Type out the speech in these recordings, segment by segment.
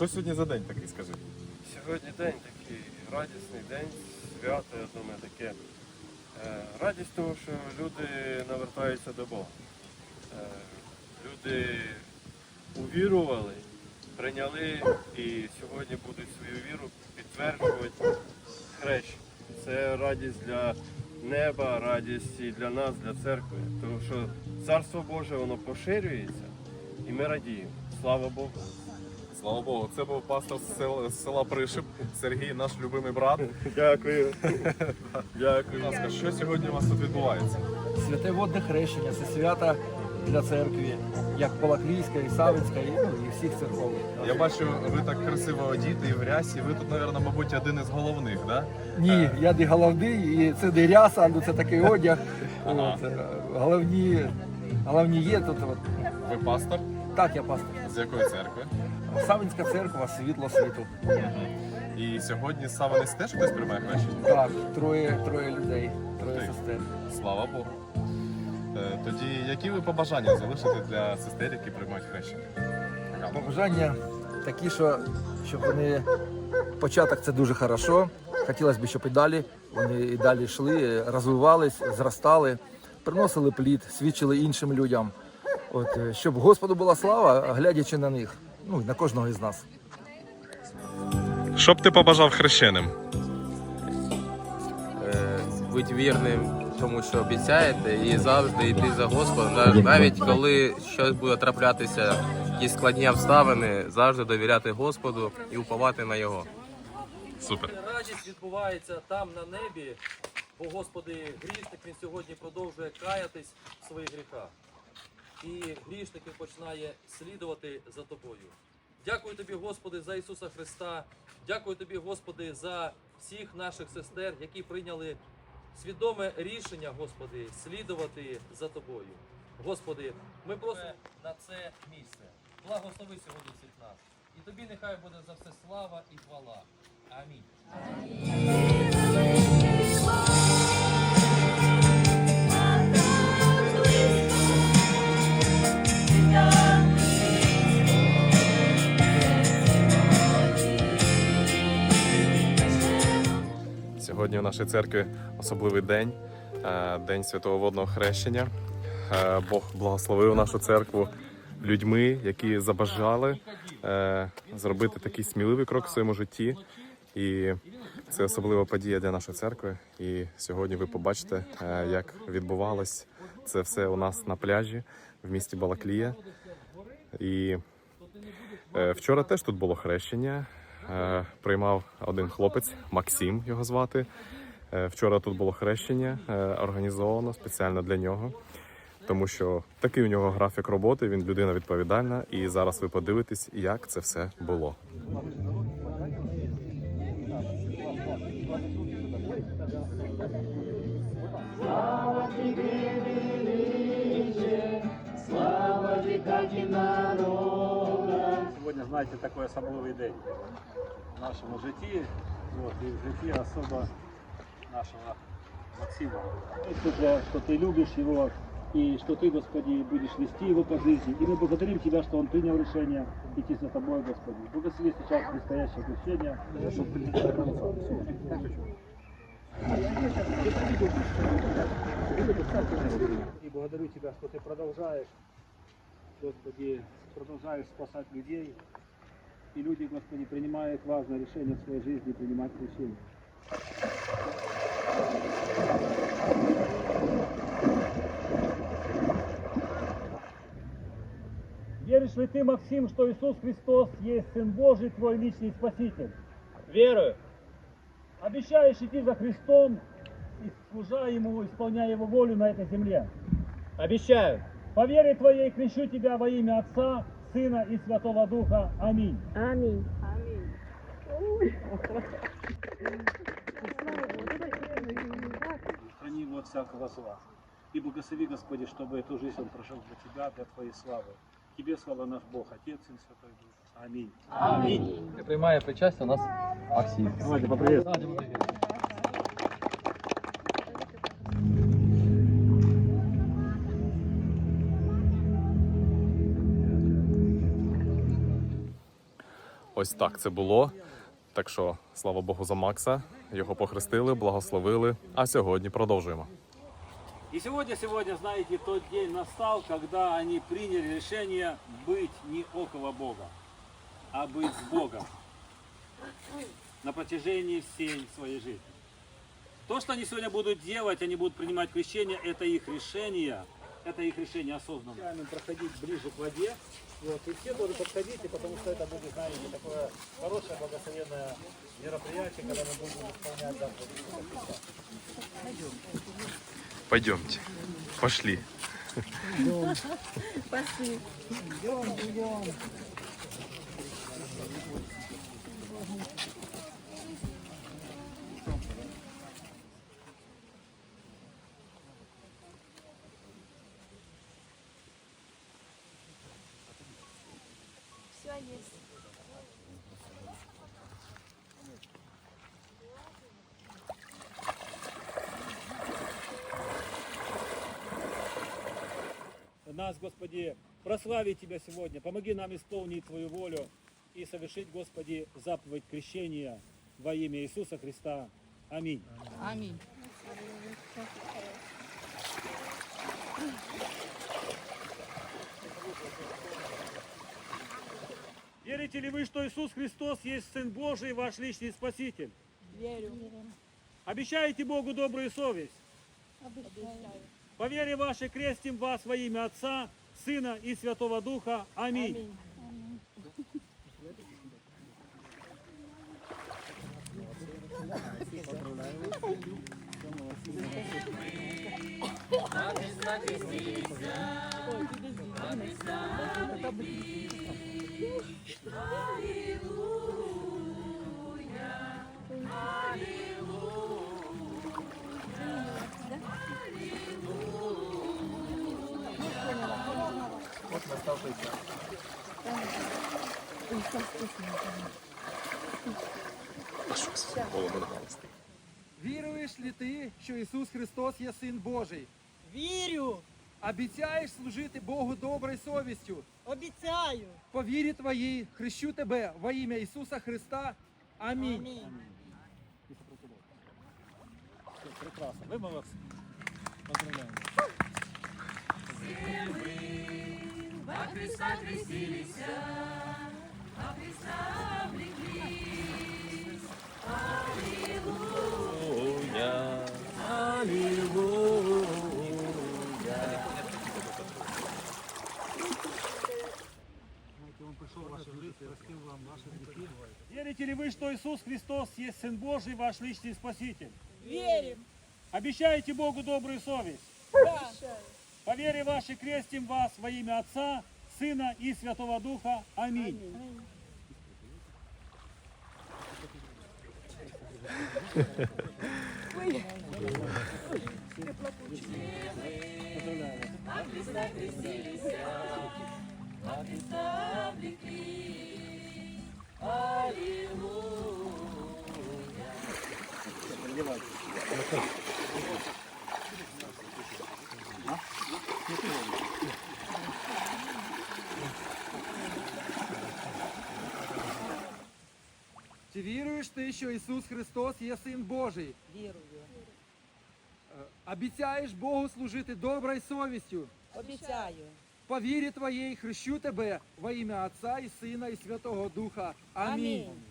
Що сьогодні за день такий, скажи? Сьогодні день такий радісний день, свято, я думаю, таке. Е, Радість того, що люди навертаються до Бога. Е, Люди увірували, прийняли і сьогодні будуть свою віру підтверджувати хрещення. Це радість для неба, радість і для нас, для церкви. Тому що Царство Боже воно поширюється і ми радіємо. Слава Богу. Слава Богу, це був пастор з села, з села Пришип, Сергій, наш любимий брат. Дякую. Дякую. Будь ласка, що сьогодні у вас тут відбувається? Святе водне хрещення це свята для церкви, як Балаклійська, і Савинська, і, ну, і всіх церков. Я бачу, ви так красиво одіти і в рясі. Ви тут, мабуть, мабуть, один із головних, да? Ні, я не головний, і це не ряса, ну це такий одяг. Ага. От, е, головні, головні є тут. От. Ви пастор? Так, я пастор. З якої церкви? Савинська церква, світло світу. І сьогодні з Саванець теж хтось приймає хрещення? Так, троє, троє людей, троє Ти. сестер. Слава Богу. Е, Тоді які ви побажання залишите для сестер, які приймають хрещення? Побажання такі, що щоб вони початок це дуже хорошо. Хотілося б, щоб і далі вони і далі йшли, розвивались, зростали, приносили плід, свідчили іншим людям. От е, щоб Господу була слава, глядячи на них, ну і на кожного із нас. Що б ти побажав хрещеним? е, бути вірним тому, що обіцяєте, і завжди йти за Господом, навіть коли щось буде траплятися, якісь складні обставини, завжди довіряти Господу і уповати на його. Супер. Радість відбувається там на небі, бо Господи, грішник він сьогодні продовжує каятись в своїх гріхах. І грішник він починає слідувати за тобою. Дякую тобі, Господи, за Ісуса Христа. Дякую тобі, Господи, за всіх наших сестер, які прийняли свідоме рішення, Господи, слідувати за тобою. Господи, ми просимо на це місце. Благослови сьогодні всіх нас. І тобі нехай буде за все слава і хвала. Амінь. Сьогодні у нашій особливий день, е, день святого водного хрещення. Е, Бог благословив нашу церкву людьми, які забажали е, зробити такий сміливий крок в своєму житті. І це особлива подія для нашої церкви. І сьогодні ви побачите, як відбувалось це все у нас на пляжі в місті Балаклія. І Вчора теж тут було хрещення. Е, Приймав один хлопець, Максим його звати. Е, Вчора тут було хрещення, е, організовано спеціально для нього, тому що такий у нього графік роботи, він людина відповідальна. І зараз ви подивитесь, як це все було. Сьогодні, знаєте, такий особливий день в нашому житті, вот, і в житті особо нашого Максима. Светло, что ты любишь его, и что ты, Господи, будешь вести его по жизни. И мы благодарим Тебя, что он принял решение идти за Тобой, Господи. Благослови сейчас предстоящее крещение, чтобы прийти до конца. И благодарю Тебя, что Ты продолжаешь Господи, продолжаешь спасать людей. И люди, Господи, принимают важное решение в своей жизни, принимать решение. Веришь ли ты, Максим, что Иисус Христос есть Сын Божий, твой личный Спаситель? Верую. Обещаешь идти за Христом, и служа Ему, исполняя Его волю на этой земле? Обещаю. По вере Твоей крещу Тебя во имя Отца, Сына и Святого Духа. Аминь. Аминь. Храни его от всякого зла. И благослови, Господи, чтобы эту жизнь он прожил для Тебя, для Твоей славы. Тебе слава наш Бог, Отец и Святой Дух. Аминь. Аминь. Приймає причастя у нас Максим. Давайте поприветствуем. ось так це було. Так що, слава Богу, за Макса. Його похрестили, благословили. А сьогодні продовжуємо. И сегодня, сегодня, знаете, тот день настал, когда они приняли решение быть не около Бога, а быть с Богом на протяжении всей своей жизни. То, что они сегодня будут делать, они будут принимать крещение, это их решение, это их решение осознанно. Проходить ближе к воде, вот, и все будут подходить, потому что это будет, знаете, такое хорошее, благословенное мероприятие, когда мы будем исполнять заповеди. Пойдемте. Пошли. Все есть. нас, Господи, прославить Тебя сегодня. Помоги нам исполнить Твою волю и совершить, Господи, заповедь крещения во имя Иисуса Христа. Аминь. Аминь. Верите ли вы, что Иисус Христос есть Сын Божий, ваш личный Спаситель? Верю. Обещаете Богу добрую совесть? Обещаю. По вере вашей крестим вас во имя Отца, Сына и Святого Духа. Аминь. Аминь. Віруєш ли ти, що Ісус Христос є Син Божий? Вірю, Обіцяєш служити Богу доброю совістю? обіцяю. По вірі твоїй хрещу тебе во ім'я Ісуса Христа. Амінь. Амінь. Прекрасно. Вы молодцы. Поздравляем. Верите ли вы, Что Иисус Христос есть Сын Божий, ваш личный Спаситель? Віримо. Обещаете Богу добрую совесть? Да. По вере вашей крестим вас во имя Отца, Сына и Святого Духа. Аминь. Чи віруєш ти, що Ісус Христос є Син Божий? Вірую. Е, Обіцяєш Богу служити доброю совістю? Обіцяю. По вірі твоїй хрещу тебе во ім'я Отця і Сина і Святого Духа. Амінь. Амінь.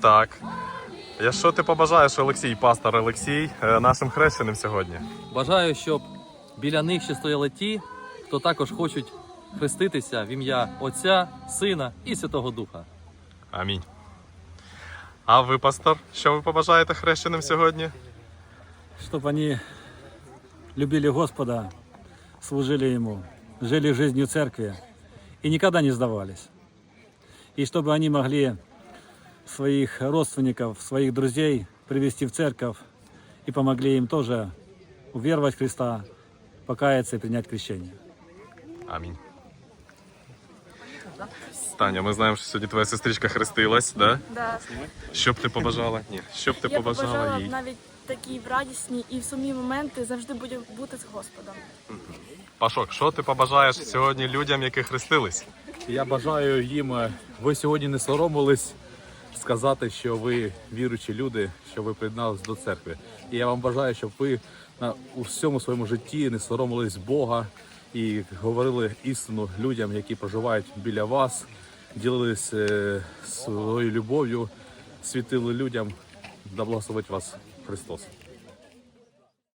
Так. Я що ти побажаєш, Олексій, пастор Олексій, е, нашим хрещеним сьогодні? Бажаю, щоб біля них ще стояли ті, хто також хочуть хреститися в ім'я Отця, Сина і Святого Духа. Амінь. А ви, пастор, що ви побажаєте хрещеним сьогодні? чтобы они любили Господа, служили Ему, жили жизнью церкви и никогда не сдавались. И чтобы они могли своих родственников, своих друзей привести в церковь и помогли им тоже уверовать в Христа, покаяться и принять крещение. Амінь. Таня, ми знаємо, що сьогодні твоя сестричка хрестилась, да? Да. Що б ти побажала? Ні. Що б ти Я побажала побажала їй? б навіть такі в радісні і в сумні моменти завжди будь- бути з Господом. Пашок, що ти побажаєш сьогодні людям, які хрестились? Я бажаю їм, е, ви сьогодні не соромились сказати, що ви віруючі люди, що ви приєднались до церкви. І я вам бажаю, щоб ви на у всьому своєму житті не соромились Бога і говорили істину людям, які проживають біля вас, ділились е, своєю любов'ю, світили людям, да благословить вас Христос.